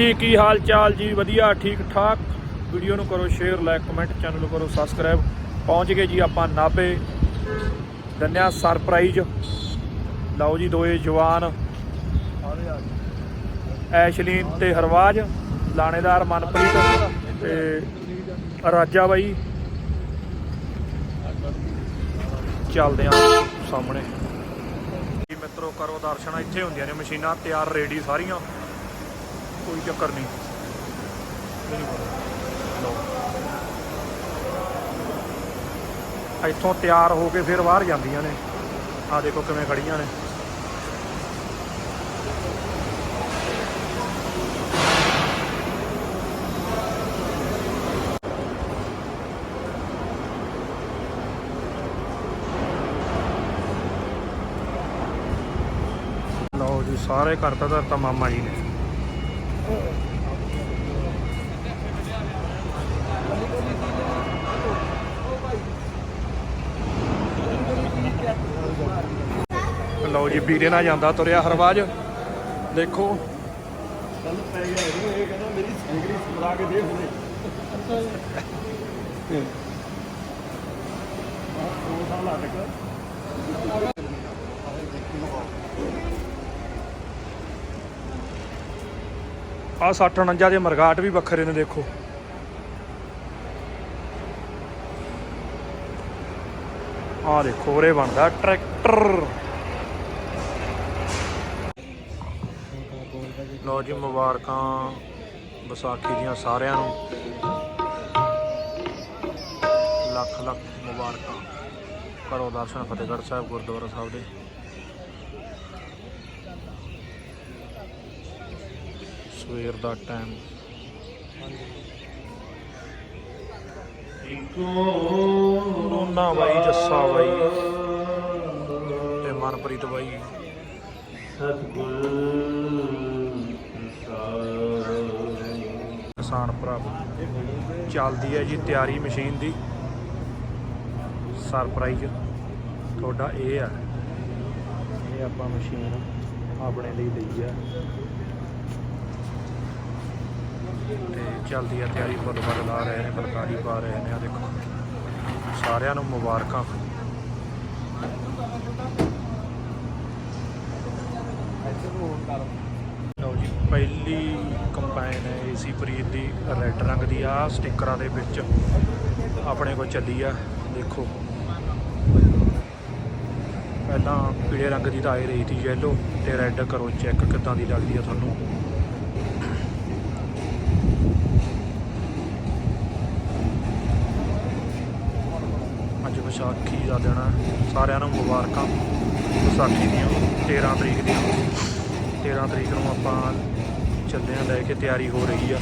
ਜੀ, ਕੀ ਹਾਲ ਚਾਲ ਜੀ? ਵਧੀਆ, ਠੀਕ ਠਾਕ। ਵੀਡੀਓ ਨੂੰ ਕਰੋ ਸ਼ੇਅਰ ਲਾਈਕ ਕਮੈਂਟ ਚੈਨਲ ਨੂੰ ਕਰੋ ਸਬਸਕ੍ਰਾਈਬ ਪਹੁੰਚ ਗਏ ਜੀ ਆਪਾਂ ਨਾਭੇ। ਦੰਨਿਆ ਸਰਪ੍ਰਾਈਜ਼ ਲਓ ਜੀ ਦੋਏ ਜਵਾਨ। ਐਸ਼ਲੀਨ ਤੇ ਹਰਵਾਜ, ਲਾਣੇਦਾਰ ਮਨਪ੍ਰੀਤ ਤੇ ਰਾਜਾ ਬਾਈ। ਚੱਲਦੇ ਆ ਸਾਹਮਣੇ। ਜੀ ਮਿੱਤਰੋ, ਕਰੋ ਦਰਸ਼ਨ। ਇੱਥੇ ਹੁੰਦੀਆਂ ਨੇ ਮਸ਼ੀਨਾਂ ਤਿਆਰ, ਰੈਡੀ ਸਾਰੀਆਂ। ਕੋਈ ਚੱਕਰ ਨਹੀਂ। ਲਓ। ਇੱਥੋਂ ਤਿਆਰ ਹੋ ਕੇ ਫਿਰ ਬਾਹਰ ਜਾਂਦੀਆਂ ਨੇ ਆ ਦੇਖੋ ਕਿਵੇਂ ਖੜੀਆਂ ਨੇ ਲਓ ਜੀ ਸਾਰੇ ਕਰਤਾ ਧਰਤਾ ਮਾਮਾ ਜੀ ਨੇ ਲਓ ਜੀ, ਵੀਰੇ ਨਾਲ ਜਾਂਦਾ ਤੁਰਿਆ ਹਰਵਾਜ ਦੇਖੋ। ਕੱਲ ਪੈ ਗਿਆ ਇਹ ਕਹਿੰਦਾ ਮੇਰੀ ਸਾਈਕਲ ਸਮਰਾ ਕੇ ਦੇ ਹੁਣੇ ਆਹ ਸਾਲ ਅਟਕ ਆ 60 49 ਦੇ ਮਰਗਾਟ ਵੀ ਵੱਖਰੇ ਨੇ, ਦੇਖੋ। ਆ ਦੇਖੋ, ਉਰੇ ਬਣਦਾ ਟਰੈਕਟਰ। ਲੋ ਜੀ, ਮੁਬਾਰਕਾਂ ਵਿਸਾਖੀ ਦੀਆਂ ਸਾਰਿਆਂ ਨੂੰ। ਲੱਖ ਲੱਖ ਮੁਬਾਰਕਾਂ। ਕਰੋ ਦਰਸ਼ਨ ਫਤਿਹਗੜ੍ਹ ਸਾਹਿਬ, ਗੁਰਦੁਆਰਾ ਸਾਹਿਬ ਦੇ। ਸਵੇਰ ਦਾ ਟਾਈਮ ਰੋਨਾ ਬਾਈ, ਜੱਸਾ ਬਾਈ ਤੇ ਮਨਪ੍ਰੀਤ ਬਾਈ। ਕਿਸਾਨ ਭਰਾ, ਚੱਲਦੀ ਹੈ ਜੀ ਤਿਆਰੀ ਮਸ਼ੀਨ ਦੀ। ਸਰਪ੍ਰਾਈਜ਼ ਤੁਹਾਡਾ ਇਹ ਹੈ ਇਹ ਆਪਾਂ ਮਸ਼ੀਨ ਆਪਣੇ ਲਈ ਲਈ ਹੈ ਤੇ ਚੱਲਦੀ ਹੈ ਤਿਆਰੀ, ਫੁੱਲ ਫੁੱਲ ਲਾ ਰਹੇ ਨੇ, ਫੁਲਕਾਰੀ ਪਾ ਰਹੇ ਨੇ, ਆ ਦੇਖੋ। ਸਾਰਿਆਂ ਨੂੰ ਮੁਬਾਰਕਾਂ। ਲਓ ਜੀ, ਪਹਿਲੀ ਕੰਪਾਈਨ ਹੈ ਏਸੀ ਪ੍ਰੀਤ ਦੀ, ਰੈੱਡ ਰੰਗ ਦੀ ਆ ਸਟickਰਾਂ ਦੇ ਵਿੱਚ ਆਪਣੇ ਕੋਲ ਚੱਲੀ ਆ, ਦੇਖੋ। ਪਹਿਲਾਂ ਪੀਲੇ ਰੰਗ ਦੀ ਤਾਂ ਆਈ ਰਹੀ ਸੀ ਯੈਲੋ ਤੇ ਰੈੱਡ ਕਰੋ ਚੈੱਕ ਕਿੱਦਾਂ ਦੀ ਲੱਗਦੀ ਆ ਤੁਹਾਨੂੰ ਅੱਜ ਵਿਸਾਖੀ ਦਾ ਦਿਨ ਹੈ ਸਾਰਿਆਂ ਨੂੰ ਮੁਬਾਰਕਾਂ। ਵਿਸਾਖੀ ਦੀਆਂ 13 ਤਰੀਕ ਦੀਆਂ। 13 ਤਰੀਕ ਨੂੰ ਆਪਾਂ ਚੱਲੇ ਆ, ਲੈ ਕੇ ਤਿਆਰੀ ਹੋ ਰਹੀ ਆ।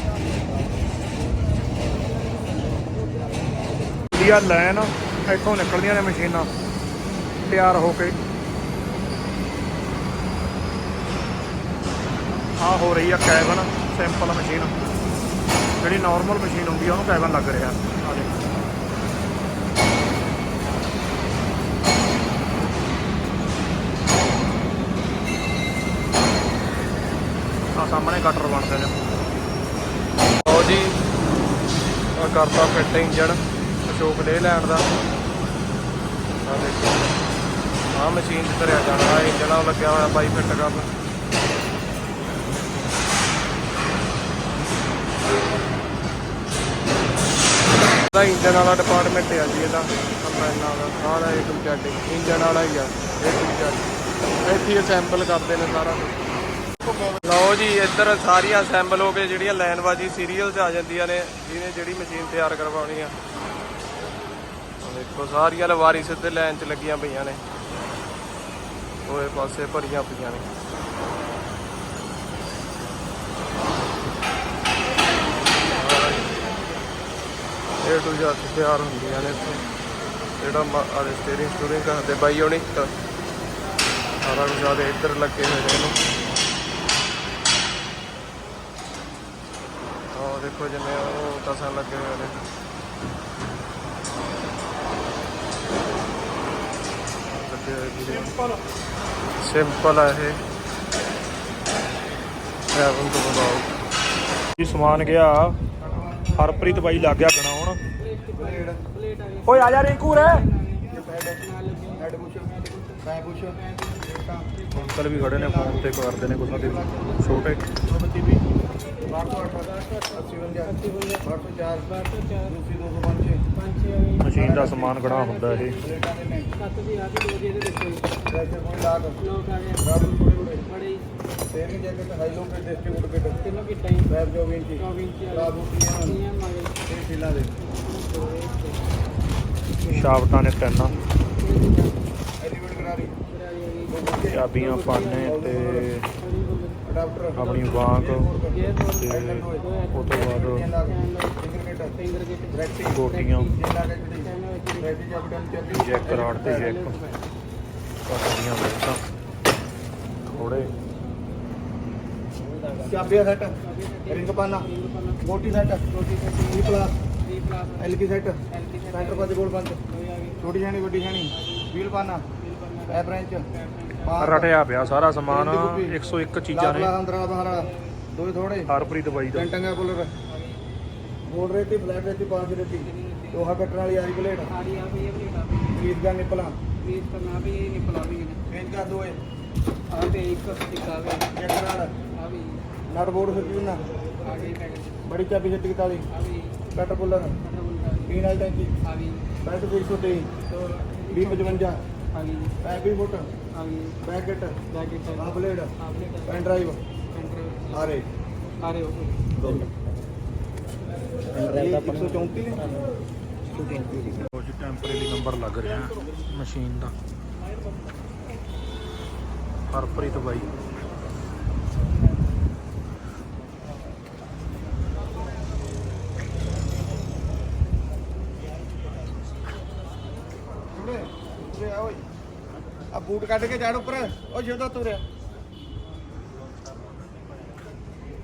ਵਧੀਆ ਲਾਈਨ ਇੱਥੋਂ ਨਿਕਲਦੀਆਂ ਨੇ ਮਸ਼ੀਨਾਂ। ਤਿਆਰ ਹੋ ਕੇ। ਆ ਹੋ ਰਹੀ ਆ ਕੈਬਨ, ਸਿੰਪਲ ਮਸ਼ੀਨ। ਜਿਹੜੀ ਨਾਰਮਲ ਮਸ਼ੀਨ ਹੁੰਦੀ ਆ, ਉਹਨੂੰ ਕੈਬਨ ਲੱਗ ਰਿਹਾ। ਆ ਦੇਖੋ। ਸਾਹਮਣੇ ਕਟਰ ਬਣਦੇ ਨੇ। ਲਓ ਜੀ ਕਰਤਾ ਫਿੱਟ ਇੰਜਣ, ਅਸ਼ੋਕ ਲੇ ਲੈਂਡ ਦਾ। ਆ ਦੇਖੋ ਆ ਮਸ਼ੀਨ ਤੇ ਧਰਿਆ ਜਾਣਾ ਆ ਇੰਜਣ ਆ ਲੱਗਿਆ ਹੋਇਆ ਬਾਈ ਫਿੱਟ ਕਰਨ। ਦਾ ਇੰਜਣ ਵਾਲਾ ਡਿਪਾਰਟਮੈਂਟ ਹੈ ਜੀ ਇਹਦਾ। ਕੰਪੈਨਾਂ ਦਾ ਸਾਰਾ ਇਹ ਟੂ ਇੰਜਣ ਵਾਲਾ ਹੀ ਆ, ਇਹ ਟੂ ਇੱਥੇ ਅਸੈਂਬਲ ਕਰਦੇ ਨੇ ਸਾਰਾ। ਲਓ ਜੀ, ਇੱਧਰ ਸਾਰੀਆਂ ਅਸੈਂਬਲ ਹੋ ਕੇ ਜਿਹੜੀਆਂ ਲਾਈਨ ਬਾਜੀ ਸੀਰੀਅਲਸ ਆ ਜਾਂਦੀਆਂ ਨੇ ਜਿਹਨੇ ਜਿਹੜੀ ਮਸ਼ੀਨ ਤਿਆਰ ਕਰਵਾਉਣੀ ਆ। ਦੇਖੋ, ਸਾਰੀਆਂ ਲਵਾਰੀ ਸਿੱਧੇ ਲਾਈਨ 'ਚ ਲੱਗੀਆਂ ਪਈਆਂ ਨੇ। ਓਏ ਪਾਸੇ ਭਰੀਆਂ ਪਈਆਂ ਨੇ। ਇਹ ਟੂ ਜੱਟ ਤਿਆਰ ਹੁੰਦੀਆਂ ਨੇ ਇੱਥੇ। ਜਿਹੜਾ ਆਦੇ ਸਟੀਅਰਿੰਗ ਸਟੂਰਿੰਗ ਕਰਦੇ ਬਾਈ ਹੋਣੀ ਸਾਰਾ ਕੁਝ ਆਦੇ ਇੱਧਰ ਲੱਗੇ ਹੋਏ ਨੇ ਇਹਨੂੰ। ਦੇਖੋ ਜਿੰਨੇ ਉਹ ਕਸਾਂ ਲੱਗੇ ਹੋਏ ਨੇ। ਲੱਗੇ ਸਿੰਪਲ ਹੈ ਇਹ। ਹੈਵਨ ਤੋਂ ਬਤਾਓ ਜੀ ਸਮਾਨ ਗਿਆ। ਹਰਪ੍ਰੀਤ ਬਾਈ ਲੱਗ ਗਿਆ ਗਣਾਉਣ ਓਏ ਆ ਜਾ ਰਿੰਕੂ ਰੇ ਅੰਕਲ ਵੀ ਖੜੇ ਨੇ, ਫੋਨ ਤੇ ਕਰਦੇ ਨੇ ਕੁਛ ਨਾ ਕੁਛ ਛੋਟੇ। 225 ਵੀ 808 80 804 ਦੂਸਰੀ 205 ਮਸ਼ੀਨ ਦਾ ਸਮਾਨ ਗਣਾ ਹੁੰਦਾ ਇਹ। ਪਲੇਟਾਂ ਦੇ ਨੇ ਪ੍ਰੈਸ਼ਰ ਪੁਆਇੰਟ ਲਾਕ ਰਾਬਲ ਥੋੜੇ ਥੋੜੇ ਸੇਰਿੰਗ ਜੈਕਟ ਹਾਈ ਲੋ ਕੇ ਡਿਸਟ੍ਰੀਬਿਊਟ ਕਿਟ ਵੈਬ 24 ਇੰਚੀ ਲਾਬੂ ਪੀਐਮ ਇਹ ਫਿਲਾਂ ਦੇ ਸ਼ਾਫਟਾਂ ਨੇ ਤਿੰਨ। ਐਲੀਵੇਟ ਕਰਾਰੀ ਚਾਬੀਆਂ ਪਾਣੇ ਤੇ ਆਪਣੀ ਬਾਂਕ ਤੇ ਉਹ ਤੋਂ ਬਾਅਦ ਗੋਟੀਆਂ ਜੈਕ ਰਾਡ ਤੇ ਜੈਕ। ਪਟੜੀਆਂ ਬੈਠਾਂ ਥੋੜੇ ਚਾਬੀਆ ਸੈਟ, ਰਿੰਗ ਪਾਨਾ, ਮੋਟੀ ਸੈਟ ਵੀ ਪਲਾਸ ਐਲਕੀ ਸੈਟ ਸੈਂਟਰ ਪੰਜ ਗੋਲ ਪੰਜ, ਛੋਟੀ ਜਾਣੀ ਵੱਡੀ ਜਾਣੀ ਵੀਲ ਪਾਨਾ ਐ ਬ੍ਰਾਂਚ ਰਟਿਆ ਪਿਆ ਸਾਰਾ ਸਮਾਨ 101 ਚੀਜ਼ਾਂ ਨੇ। ਅੰਦਰਾਂ ਬਾਹਰ ਦੋਏ ਥੋੜੇ ਹਰਪ੍ਰੀਤ ਬਾਈ ਦਾ। ਟੰਗਾ ਪੁਲਰ ਬੋਲ ਰੇਤੀ ਫਲੈਟ ਰੇਤੀ ਪਾਸ ਰੇਤੀ। ਲੋਹਾ ਕੱਟਣ ਵਾਲੀ ਆਰੀ ਪਲੇਟ। ਫੀਸ ਦਾ ਨਿਪਲਾ। ਫੇਜ ਦਾ ਦੋਏ ਚੱਕਰਾਲ ਨਟ ਬੋਰਡ ਸੱਜੀ ਨਾ ਬੜੀ ਚਾਬੀ ਸੱਤੀ ਤਾਲੀ। ਕੱਟ ਪੁਲਰ ਪੀਣ ਵਾਲੀ ਟੈਂਕੀ। ਬੈਟ ਫੀਸ ਸੁੱਟੀ 2055 ਪੈਪੀ ਫੁੱਟ। ਬੈਕਟ ਆ ਬਲੇਡ ਪੈਨ ਡਰਾਈਵ। ਆਰੇ ਇਹ 134 ਨੇ ਕੁਝ ਟੈਂਪਰੇਰੀ ਨੰਬਰ ਲੱਗ ਰਿਹਾ ਮਸ਼ੀਨ ਦਾ। ਹਰਪ੍ਰੀਤ ਬਾਈ ਤੁਰੇ ਤੁਰੇ ਆ ਓਏ ਆ ਬੂਟ ਕੱਢ ਕੇ ਚੜ ਉੱਪਰ ਉਹ ਜਦੋਂ ਤੁਰਿਆ।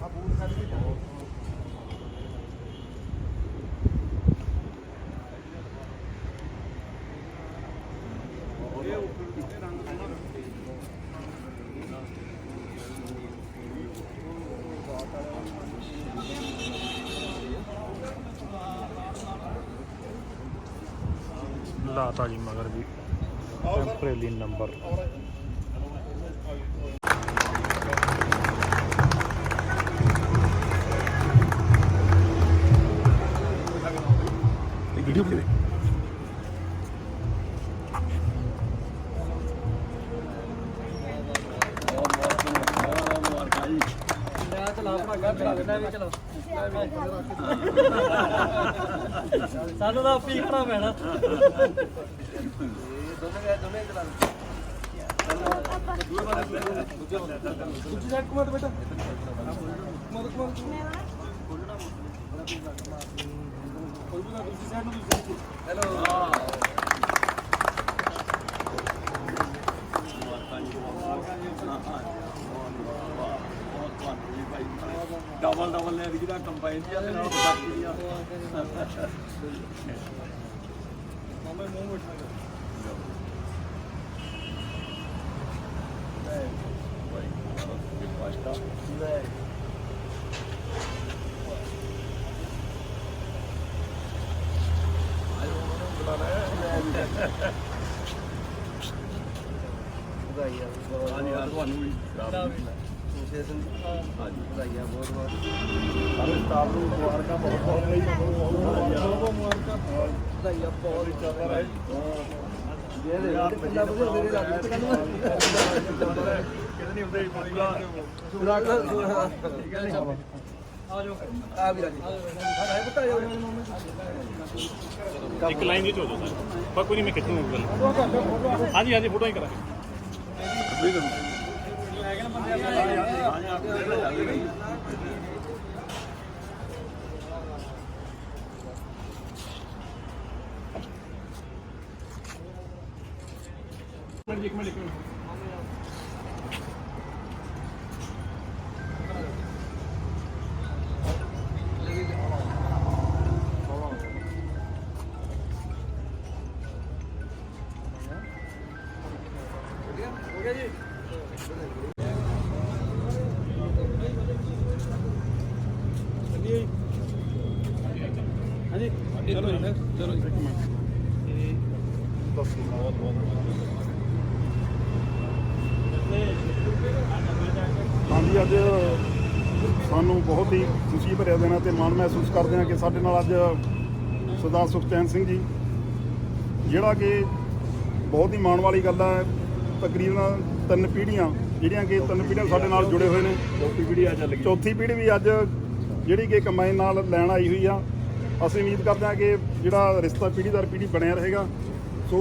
ਆ ਬੂਟ ਕੱਢ ਕੇ ਚੜ ਵੀਡੀਓ ਕਿਵੇਂ ਸਾਨੂੰ ਤਾਂ ਆਪੀ ਪੈਣਾ ਡਬਲ ਡਬਲ ਲੈ ਵੀ ਦਾ ਕੰਬਾਈਨ ਦੀ ਤੇ ਨਾਲ ਬਾਕੀ ਦੀ ਆ ਹਾਂਜੀ ਹਾਂ ਤੁਹਾਨੂੰ ਵੀ। ਸਾਰੇ ਸਟਾਫ ਨੂੰ ਮੁਬਾਰਕਾਂ ਬਹੁਤ ਬਹੁਤ ਲਈ ਬਹੁਤ ਮੁਬਾਰਕਾਂ ਵਧਾਈਆਂ ਬਹੁਤ ਚੱਲ ਰਿਹਾ ਹੈ ਇਹ ਦੇ ਯਾਰ ਪਹਿਲਾਂ ਬਦੇ ਮੇਰੇ ਲੱਗ ਤੇ ਕਹਿੰਦਾ ਕਿਤੇ ਨਹੀਂ ਹੁੰਦੇ ਪੂਰਾ ਰੱਖ ਠੀਕ ਹੈ ਨਹੀਂ ਆ ਜਾਓ ਆ ਵੀ ਰਾਜੀ ਹਾਂ ਬਤਾ ਜਾਓ ਇੱਕ ਲਾਈਨ ਵਿੱਚ ਹੋ ਜਾਓ ਸਰ। ਪਰ ਕੋਈ ਨਹੀਂ ਮੈਂ ਖਿੱਚੂਗਾ। ਗੱਲ ਹਾਂਜੀ ਹਾਂਜੀ ਫੋਟੋ ਹੀ ਕਰਾਂਗੇ। ਇੱਕ ਮਿੰਟ ਇੱਕ ਮਿੰਟ। ਚਲੋ ਜੀ। ਚਲੋ ਜੀ। ਹਾਂਜੀ ਅੱਜ ਸਾਨੂੰ ਬਹੁਤ ਹੀ ਖੁਸ਼ੀ ਭਰਿਆ ਦਿਨ ਹੈ ਤੇ ਮਾਣ ਮਹਿਸੂਸ ਕਰਦੇ ਹਾਂ ਕਿ ਸਾਡੇ ਨਾਲ ਅੱਜ ਸਰਦਾਰ ਸੁਖਚੈਨ ਸਿੰਘ ਜੀ ਜਿਹੜਾ ਕਿ ਬਹੁਤ ਹੀ ਮਾਣ ਵਾਲੀ ਗੱਲ ਹੈ ਤਕਰੀਬਨ ਤਿੰਨ ਪੀੜ੍ਹੀਆਂ ਜਿਹੜੀਆਂ ਕਿ ਤਿੰਨ ਪੀੜ੍ਹੀਆਂ ਸਾਡੇ ਨਾਲ ਜੁੜੇ ਹੋਏ ਨੇ। ਚੌਥੀ ਪੀੜ੍ਹੀ ਆ ਚੱਲ ਗਈ ਚੌਥੀ ਪੀੜ੍ਹੀ ਵੀ ਅੱਜ ਜਿਹੜੀ ਕਿ ਕੰਬਾਈਨ ਨਾਲ ਲੈਣ ਆਈ ਹੋਈ ਆ। ਅਸੀਂ ਉਮੀਦ ਕਰਦੇ ਹਾਂ ਕਿ ਜਿਹੜਾ ਰਿਸ਼ਤਾ ਪੀੜ੍ਹੀ ਦਰ ਪੀੜ੍ਹੀ ਬਣਿਆ ਰਹੇਗਾ। ਸੋ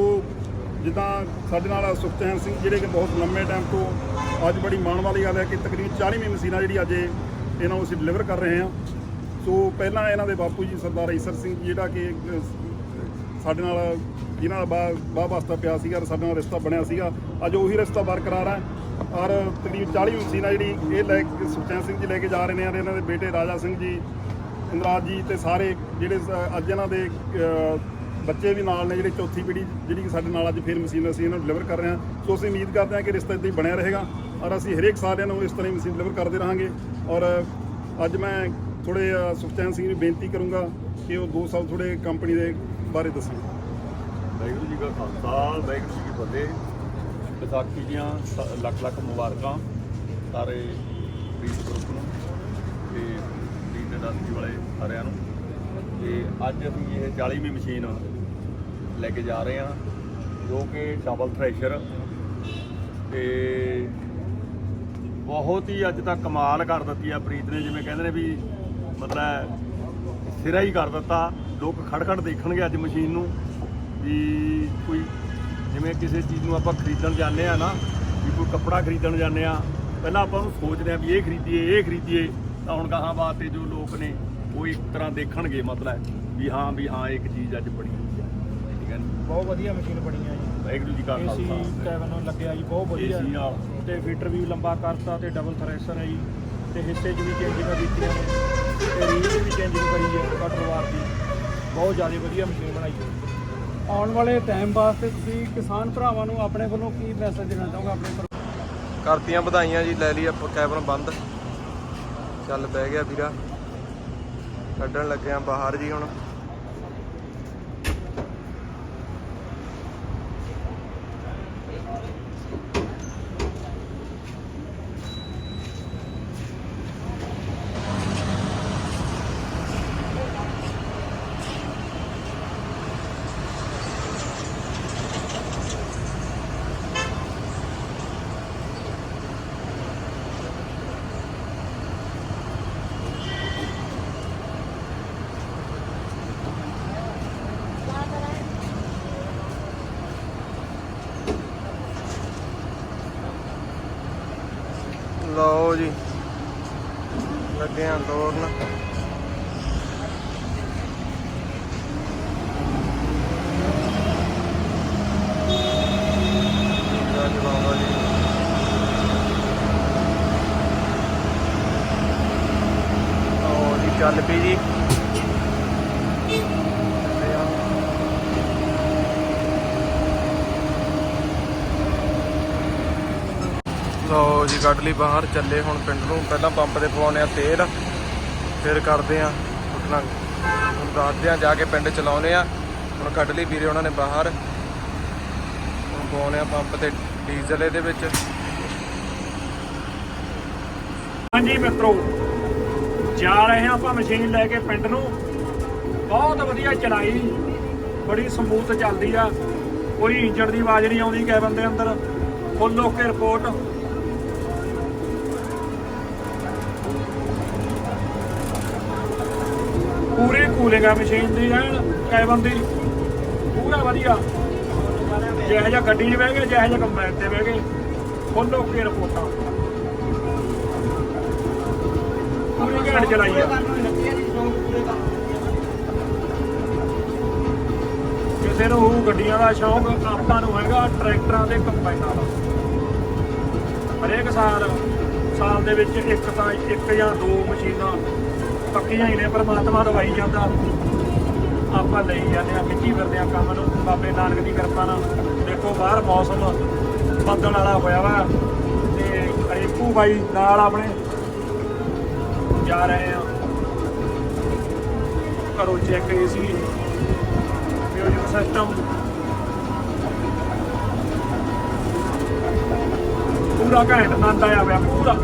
ਜਿੱਦਾਂ ਸਾਡੇ ਨਾਲ ਸੁਖਚੈਨ ਸਿੰਘ ਜਿਹੜੇ ਕਿ ਬਹੁਤ ਲੰਮੇ ਟਾਈਮ ਤੋਂ ਅੱਜ ਬੜੀ ਮਾਣ ਵਾਲੀ ਗੱਲ ਹੈ ਕਿ ਤਕਰੀਬਨ 40ਵੀਂ ਮਸ਼ੀਨਾਂ ਜਿਹੜੀ ਅੱਜ ਇਹਨਾਂ ਨੂੰ ਅਸੀਂ ਡਿਲੀਵਰ ਕਰ ਰਹੇ ਹਾਂ। ਸੋ ਪਹਿਲਾਂ ਇਹਨਾਂ ਦੇ ਬਾਪੂ ਜੀ ਸਰਦਾਰ ਈਸਰ ਸਿੰਘ ਜਿਹੜਾ ਕਿ ਸਾਡੇ ਨਾਲ ਜਿਨ੍ਹਾਂ ਦਾ ਬਾ, ਬਾਹ ਵਾਸਤਾ ਪਿਆ ਸੀਗਾ ਔਰ ਸਾਡੇ ਨਾਲ ਰਿਸ਼ਤਾ ਬਣਿਆ ਸੀਗਾ। ਅੱਜ ਉਹੀ ਰਿਸ਼ਤਾ ਬਰਕਰਾਰ ਹੈ। ਔਰ ਤਕਰੀਬਨ 40 ਮਸ਼ੀਨਾਂ ਜਿਹੜੀ ਇਹ ਲੈ ਸੁਖਚੈਨ ਸਿੰਘ ਜੀ ਲੈ ਕੇ ਜਾ ਰਹੇ ਨੇ ਇਹਨਾਂ ਦੇ ਬੇਟੇ ਰਾਜਾ ਸਿੰਘ ਜੀ ਇੰਦਰਾਜ ਜੀ ਤੇ ਸਾਰੇ ਜਿਹੜੇ ਸ- ਅੱਜ ਇਹਨਾਂ ਦੇ ਅਹ, ਬੱਚੇ ਵੀ ਨਾਲ ਨੇ ਜਿਹੜੇ ਚੌਥੀ ਪੀੜ੍ਹੀ ਜਿਹੜੀ ਕਿ ਸਾਡੇ ਨਾਲ ਅੱਜ ਫਿਰ ਮਸ਼ੀਨ ਅਸੀਂ ਇਹਨਾਂ ਨੂੰ ਡਿਲੀਵਰ ਕਰ ਰਹੇ ਹਾਂ। ਸੋ ਅਸੀਂ ਉਮੀਦ ਕਰਦੇ ਹਾਂ ਕਿ ਰਿਸ਼ਤਾ ਇੱਦਾਂ ਹੀ ਬਣਿਆ ਰਹੇਗਾ ਔਰ ਅਸੀਂ ਹਰੇਕ ਸਾਰਿਆਂ ਨੂੰ ਇਸ ਤਰ੍ਹਾਂ ਹੀ ਮਸ਼ੀਨ ਡਿਲੀਵਰ ਕਰਦੇ ਰਹਾਂਗੇ। ਔਰ ਅੱਜ ਮੈਂ ਥੋੜੇ ਸੁਖਚੈਨ ਸਿੰਘ ਨੂੰ ਬੇਨਤੀ ਕਰੂੰਗਾ ਕਿ ਉਹ 2 ਸਾਲ ਥੋੜੇ ਕੰਪਨੀ ਦੇ ਬਾਰੇ ਦੱਸਣ। ਵਾਹਿਗੁਰੂ ਜੀ ਕਾ ਖਾਲਸਾ ਵਾਹਿਗੁਰੂ ਜੀ ਕੀ ਫਤਿਹ। ਵਿਸਾਖੀ ਦੀਆਂ ਸ- ਲੱਖ ਲੱਖ ਮੁਬਾਰਕਾਂ ਸਾਰੇ ਪ੍ਰੀਤ ਗਰੁੱਪ ਨੂੰ। ਪ੍ਰੀਤ ਵਾਲੇ ਸਾਰਿਆਂ ਨੂੰ। ਤੇ ਅੱਜ ਅਸੀਂ ਇਹ 40ਵੀਂ ਮਸ਼ੀਨ ਲੈ ਕੇ ਜਾ ਰਹੇ ਹਾਂ, ਜੋ ਕਿ ਡਬਲ ਥ੍ਰੈਸ਼ਰ। ਤੇ ਬਹੁਤ ਹੀ ਅੱਜ ਤੱਕ ਕਮਾਲ ਕਰ ਦਿੱਤੀ ਆ ਪ੍ਰੀਤ ਨੇ, ਜਿਵੇਂ ਕਹਿੰਦੇ ਨੇ ਵੀ ਮਤਲਬ ਸਿਰਾ ਹੀ ਕਰ ਦਿੱਤਾ। ਲੋਕ ਖੜਖੜ ਦੇਖਣਗੇ ਅੱਜ ਮਸ਼ੀਨ ਨੂੰ ਵੀ ਕੋਈ ਜਿਵੇਂ ਕਿਸੇ ਚੀਜ਼ ਨੂੰ ਆਪਾਂ ਖਰੀਦਣ ਜਾਂਦੇ ਆ ਨਾ, ਵੀ ਕੋਈ ਕੱਪੜਾ ਖਰੀਦਣ ਜਾਂਦੇ ਆ। ਪਹਿਲਾਂ ਆਪਾਂ ਉਹਨੂੰ ਸੋਚਦੇ ਆ ਵੀ ਇਹ ਖਰੀਦੀਏ ਇਹ ਖਰੀਦੀਏ। ਤਾਂ ਹੁਣ ਗਾਹਾਂ ਵਾਸਤੇ ਜੋ ਲੋਕ ਨੇ ਉਹ ਇੱਕ ਤਰ੍ਹਾਂ ਦੇਖਣਗੇ ਮਤਲਬ ਵੀ ਹਾਂ ਵੀ ਹਾਂ ਇੱਕ ਚੀਜ਼ ਅੱਜ ਬਣੀ ਹੋਈ ਆ। ਠੀਕ ਹੈ ਨੀ? ਬਹੁਤ ਵਧੀਆ ਮਸ਼ੀਨ ਬਣੀ ਆ ਜੀ। ਵਾਹਿਗੁਰੂ ਜੀ ਕਾ ਏਸੀ ਖਾਲਸਾ। ਕੈਬਨ ਨੂੰ ਲੱਗਿਆ ਜੀ ਬਹੁਤ ਵਧੀਆ। ਨਾਲ। ਤੇ ਫੀਟਰ ਵੀ ਲੰਬਾ ਕਰਤਾ ਤੇ ਡਬਲ ਥ੍ਰੈਸ਼ਰ ਹੈ ਜੀ। ਤੇ ਹਿੱਸੇ 'ਚ ਵੀ ਚੇਂਜਿੰਗਾਂ ਕੀਤੀਆਂ ਨੇ। ਤੇ ਰੀਲ ਵੀ ਚੇਂਜਿੰਗ ਕਰੀ ਹੈ ਕਟਰ ਵਾਰ ਦੀ ਬਹੁਤ ਜ਼ਿਆਦਾ ਵਧੀਆ ਮਸ਼ੀਨ ਬਣਾਈ ਹੈ। ਆਉਣ ਵਾਲੇ ਟਾਈਮ ਵਾਸਤੇ ਤੁਸੀਂ ਕਿਸਾਨ ਭਰਾਵਾਂ ਨੂੰ ਆਪਣੇ ਵੱਲੋਂ ਕੀ ਮੈਸੇਜ ਦੇਣਾ ਚਾਹੋਗੇ ਆਪਣੇ ਕਰਤੀਆਂ ਵਧਾਈਆਂ ਜੀ ਲੈ ਲਈ ਆਪਾਂ ਕੈਬਨ ਬੰਦ। ਚੱਲ ਬਹਿ ਗਿਆ ਵੀਰਾ। ਕੱਢਣ ਲੱਗੇ ਆ ਬਾਹਰ ਜੀ ਹੁਣ ਲਓ ਜੀ ਲੱਗੇ ਆ ਤੋਰਨ ਜੀ ਆਓ ਚੱਲ ਪਈ ਜੀ ਚੱਲੇ ਆ। ਲਓ ਲਈ ਬਾਹਰ ਚੱਲੇ ਹੁਣ ਪਿੰਡ ਨੂੰ। ਪਹਿਲਾਂ ਪੰਪ ਤੇ ਪਵਾਉਂਦੇ ਆ ਤੇਲ। ਫਿਰ ਕਰਦੇ ਆ ਉੱਠਣਾ। ਹੁਣ ਦੱਸਦੇ ਆ ਜਾ ਕੇ ਪਿੰਡ ਚਲਾਉਨੇ ਆ ਹੁਣ ਕੱਢ ਲਈ ਵੀਰੇ ਉਹਨਾਂ ਨੇ ਬਾਹਰ। ਹੁਣ ਪਵਾਉਂਦੇ ਆ ਪੰਪ ਤੇ ਡੀਜ਼ਲ ਇਹਦੇ ਵਿੱਚ। ਹਾਂਜੀ ਮਿੱਤਰੋ, ਜਾ ਰਹੇ ਹਾਂ ਆਪਾਂ ਮਸ਼ੀਨ ਲੈ ਕੇ ਪਿੰਡ ਨੂੰ। ਬਹੁਤ ਵਧੀਆ ਚਲਾਈ ਬੜੀ ਸਮੂਥ ਚੱਲਦੀ ਆ। ਕੋਈ ਇੰਜਣ ਦੀ ਆਵਾਜ਼ ਨਹੀਂ ਆਉਂਦੀ ਕੈਬਨ ਦੇ ਅੰਦਰ। Full okay report cooling machine ਦੀ ਐਨ, ਕੈਬਨ ਦੀ। ਪੂਰਾ ਵਧੀਆ। ਜਿਹੋ ਜਿਹਾ ਗੱਡੀ 'ਚ ਬਹਿ ਗਏ, ਜਿਹੋ ਜਿਹਾ ਕੰਬਾਈਨ ਤੇ ਬਹਿ ਗਏ। ਫੁੱਲ ਓਕੇ ਰਿਪੋਰਟਾਂ। ਪੂਰੀ ਘੈਂਟ ਚਲਾਈ ਆ। ਕਿਸੇ ਨੂੰ ਹੋਊ ਗੱਡੀਆਂ ਦਾ ਸ਼ੌਂਕ, ਆਪਾਂ ਨੂੰ ਹੈਗਾ ਟਰੈਕਟਰਾਂ ਤੇ ਕੰਬਾਈਨਾਂ ਦਾ। ਹਰੇਕ ਸਾਲ ਸਾਲ ਦੇ ਵਿੱਚ ਇੱਕ ਤਾਂ ਇੱਕ ਜਾਂ ਦੋ ਮਸ਼ੀਨਾਂ ਪੱਕੀਆਂ ਹੀ ਨੇ, ਪਰਮਾਤਮਾ ਦਵਾਈ ਜਾਂਦਾ। ਆਪਾਂ ਲਈ ਜਾਂਦੇ ਆ ਖਿੱਚੀ ਫਿਰਦੇ ਆ ਕੰਮ ਨੂੰ। ਬਾਬੇ ਨਾਨਕ ਦੀ ਕਿਰਪਾ ਨਾਲ। ਦੇਖੋ, ਬਾਹਰ ਮੌਸਮ ਬੱਦਲ ਵਾਲਾ ਹੋਇਆ ਵਾ। ਤੇ ਰੇਪੂ ਬਾਈ ਨਾਲ ਆਪਣੇ ਜਾ ਰਹੇ ਆ ਘਰੋਂ ਚੈੱਕ ਏਸੀ ਸਿਸਟਮ ਪੂਰਾ ਘੈਂਟ ਆਨੰਦ ਆਇਆ ਹੋਇਆ, ਪੂਰਾ।